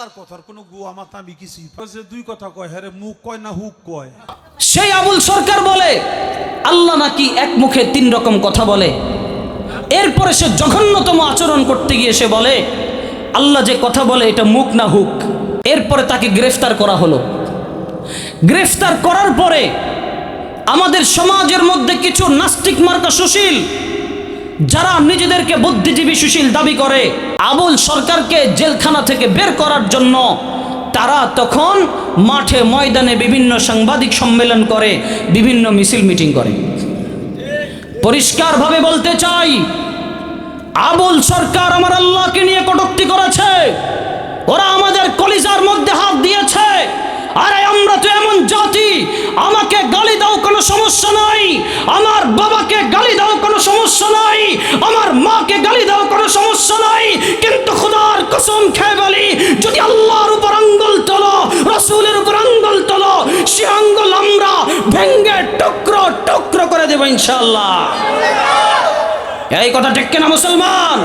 আল্লাহর কথার কোনো গুয়া মাথা আমি কিছুই যে দুই কথা কয় হ্যাঁ মুখ কয় না হুক কয়? সেই আবুল সরকার বলে আল্লাহ নাকি এক মুখে তিন রকম কথা বলে। এরপরে সে জঘন্যতম আচরণ করতে গিয়ে সে বলে আল্লাহ যে কথা বলে এটা মুখ না হুক। এরপরে তাকে গ্রেফতার করা হলো। গ্রেফতার করার পরে আমাদের সমাজের মধ্যে কিছু নাস্তিক মার্কা সুশীল যারা নিজেদেরকে বুদ্ধিজীবী সুশীল দাবি করে, আবুল সরকারকে জেলখানা থেকে বের করার জন্য, তারা তখন মাঠে ময়দানে বিভিন্ন সাংবাদিক সম্মেলন করে, বিভিন্ন মিছিল মিটিং করে। পরিষ্কারভাবে বলতে চাই, আবুল সরকার আমার আল্লাহকে নিয়ে কটূক্তি করেছে। ওরা আমাদের কলিজার মধ্যে হাত দিয়েছে। আরে আমরা তো এমন জাতি, আমাকে টুকরো টুকরো করে দেবো ইনশাল্লাহ এই কথা ঠিক কেনা মুসলমান?